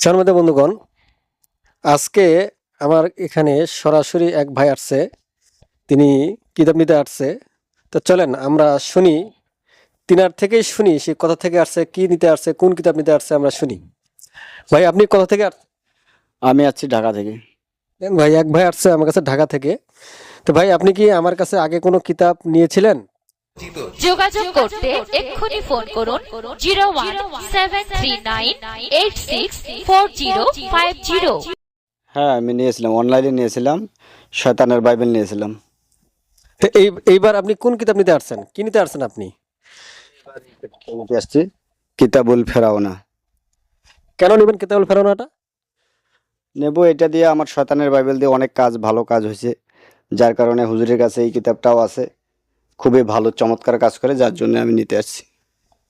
সম্মানিত বন্ধুগণ আজকে আমার এখানে সরাসরি এক ভাই আসছে তিনি কিতাব নিতে আসছে। তো চলেন আমরা শুনি তিনার থেকেই শুনি সে কোথা থেকে আসছে কি নিতে আসছে কোন কিতাব নিতে আসছে আমরা শুনি। ভাই আপনি কোথা থেকে আমি আছি ঢাকা থেকে। ভাই এক ভাই আসছে আমার কাছে ঢাকা থেকে। তো ভাই আপনি কি আমার কাছে আগে কোনো কিতাব নিয়েছিলেন? যোগাযোগ করতে এক্ষুনি ফোন করুন zero one seven three nine eight six four zero five zero. হ্যাঁ আমি নিয়েছিলাম অনলাইনে নিয়েছিলাম শয়তানের বাইবেল নিয়েছিলাম। তো এই এইবার আপনি কোন কিতাব নিতে আসছেন? কি নিতে আসছেন আপনি? নিতে আসছি কিতাবুল ফেরাওনা। কেন নেবেন কিতাবুল ফেরানোটা নেব এটা দিয়ে আমার শয়তানের বাইবেল দিয়ে অনেক কাজ ভালো কাজ হয়েছে। যার কারণে হুজুরের কাছে এই কিতাবটাও আছে। খুবই ভালো, চমৎকার কাজ করে, যার জন্য আমি নিতে আসছি।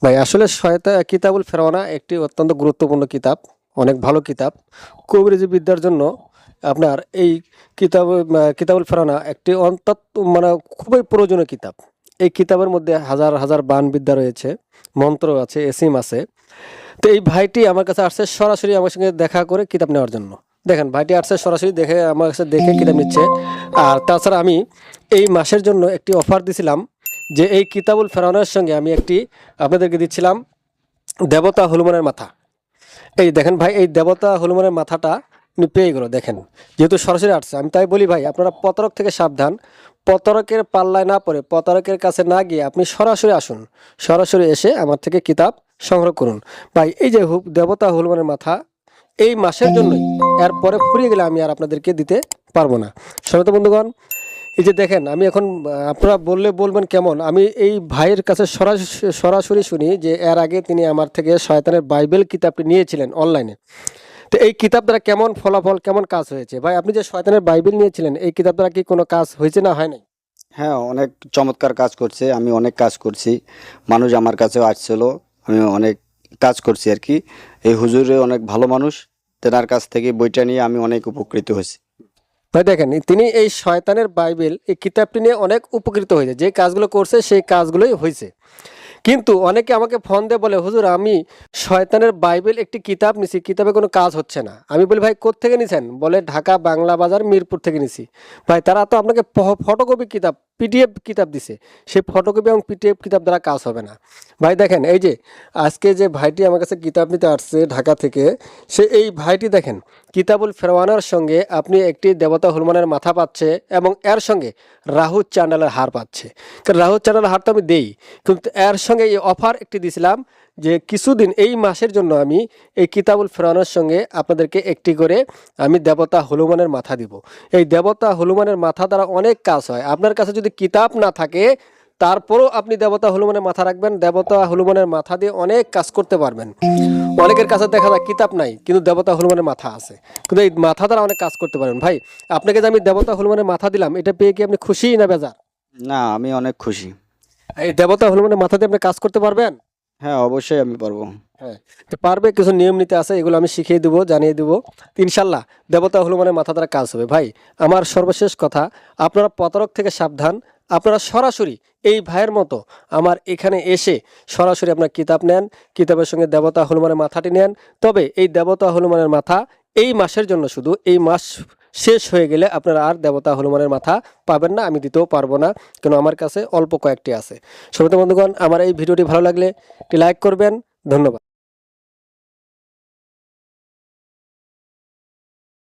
ভাই, আসলে শয়তা কিতাবুল ফেরাওনা একটি অত্যন্ত গুরুত্বপূর্ণ কিতাব, অনেক ভালো কিতাব। কবিরাজি বিদ্যার জন্য আপনার এই কিতাব কিতাবুল ফেরাওনা একটি অন্তত মানে খুবই প্রয়োজনীয় কিতাব। এই কিতাবের মধ্যে হাজার হাজার বান বিদ্যা রয়েছে, মন্ত্র আছে, এসিম আছে। তো এই ভাইটি আমার কাছে আসছে সরাসরি আমার সঙ্গে দেখা করে কিতাব নেওয়ার জন্য। দেখেন, ভাইটি আসছে সরাসরি দেখে, আমার কাছে দেখে কিতাব নিচ্ছে। আর তাছাড়া আমি এই মাসের জন্য একটি অফার দিছিলাম যে এই কিতাবুল ফেরানোর সঙ্গে আমি একটি আপনাদেরকে দিচ্ছিলাম দেবতা হনুমানের মাথা। এই দেখেন ভাই, এই দেবতা হনুমানের মাথাটা উনি পেয়ে গেল, দেখেন। যেহেতু সরাসরি আসছে, আমি তাই বলি ভাই, আপনারা প্রতারক থেকে সাবধান। প্রতারকের পাল্লায় না পড়ে, প্রতারকের কাছে না গিয়ে আপনি সরাসরি আসুন। সরাসরি এসে আমার থেকে কিতাব সংগ্রহ করুন। ভাই, এই যে দেবতা হনুমানের মাথা, এই মাসের জন্যই, এরপরে ফুরিয়ে গেলে আমি আর আপনাদেরকে দিতে পারব না। সমিত বন্ধুগণ এই যে দেখেন, আমি এখন, আপনারা বললে বলবেন কেমন? আমি এই ভাইয়ের কাছে সরাসরি সরাসরি শুনি যে এর আগে তিনি আমার থেকে শয়তানের বাইবেল কিতাবটি নিয়েছিলেন অনলাইনে। তো এই কিতাব দ্বারা কেমন ফলাফল, কেমন কাজ হয়েছে? ভাই, আপনি যে শয়তানের বাইবেল নিয়েছিলেন, এই কিতাব দ্বারা কি কোনো কাজ হয়েছে না হয় নাই? হ্যাঁ অনেক চমৎকার কাজ করছে, আমি অনেক কাজ করছি। মানুষ আমার কাছেও আসছিল, আমি অনেক কাজ করছি আর কি। এই হুজুরে অনেক ভালো মানুষ, তেনার কাছ থেকে বইটা নিয়ে আমি অনেক উপকৃত হয়েছি। ভাই, দেখেন, তিনি এই শয়তানের বাইবেল, এই কিতাবটি নিয়ে অনেক উপকৃত হয়েছে। যে কাজগুলো করছে, সেই কাজগুলোই হয়েছে। কিন্তু অনেকে আমাকে ফোন দিয়ে বলে, হুজুর, আমি শয়তানের বাইবেল একটি কিতাব নিছি, কিতাবে কোনো কাজ হচ্ছে না। আমি বলি, ভাই, কোত্থেকে নিছেন? বলে, ঢাকা বাংলা বাজার, মিরপুর থেকে নিছি। ভাই, তারা তো আপনাকে ফটোকপি কিতাব পিডিএফ কিতাব দিছে। সেই ফটোকপি এবং পিডিএফ কিতাব দ্বারা কাজ হবে না। ভাই দেখেন, এই যে আজকে যে ভাইটি আমার কাছে কিতাব নিতে আসছে ঢাকা থেকে, সে এই ভাইটি দেখেন, কিতাবুল ফেরওয়ানার সঙ্গে আপনি একটি দেবতা হনুমানের মাথা পাচ্ছে এবং এর সঙ্গে রাহুল চ্যানেলের হার পাচ্ছে। কারণ রাহুল চ্যানেলের হার তো আমি দেই, কিন্তু এর সঙ্গে এই অফার একটি দিছিলাম যে কিছুদিন এই মাসের জন্য আমি এই কিতাবুল ফেরানোর সঙ্গে আপনাদেরকে একটি করে আমি দেবতা হনুমানের মাথা দিব। এই দেবতা হনুমানের মাথা দ্বারা অনেক কাজ হয়। আপনার কাছে যদি কিতাব না থাকে তারপরও আপনি দেবতা হনুমানের মাথা রাখবেন। দেবতা হনুমানের মাথা দিয়ে অনেক কাজ করতে পারবেন। অনেকের কাছে দেখা যায় কিতাব নাই কিন্তু দেবতা হনুমানের মাথা আছে। কিন্তু এই মাথা দ্বারা অনেক কাজ করতে পারবেন। ভাই আপনাকে যে আমি দেবতা হনুমানের মাথা দিলাম এটা পেয়ে কি আপনি খুশি না বেজার? না আমি অনেক খুশি। এই দেবতা হনুমানের মাথা দিয়ে আপনি কাজ করতে পারবেন? হ্যাঁ অবশ্যই আমি পারব। হ্যাঁ তো পারবে, কিছু নিয়ম নীতি আছে, এগুলো আমি শিখিয়ে দেবো, জানিয়ে দেবো। ইনশাল্লাহ দেবতা হনুমানের মাথা দ্বারা কাজ হবে। ভাই, আমার সর্বশেষ কথা, আপনারা প্রতারক থেকে সাবধান। আপনারা সরাসরি, এই ভাইয়ের মতো আমার এখানে এসে সরাসরি আপনার কিতাব নেন, কিতাবের সঙ্গে দেবতা হনুমানের মাথাটি নেন। তবে এই দেবতা হনুমানের মাথা এই মাসের জন্য শুধু, এই মাস শেষ হয়ে গেলে আপনারা আর দেবতা হনুমানের মাথা পাবেন না, আমি দিতেও পারব না, কেন আমার কাছে অল্প কয়েকটি আছে। সবাই বন্ধুগণ, আমার এই ভিডিওটি ভালো লাগলে একটি লাইক করবেন। ধন্যবাদ।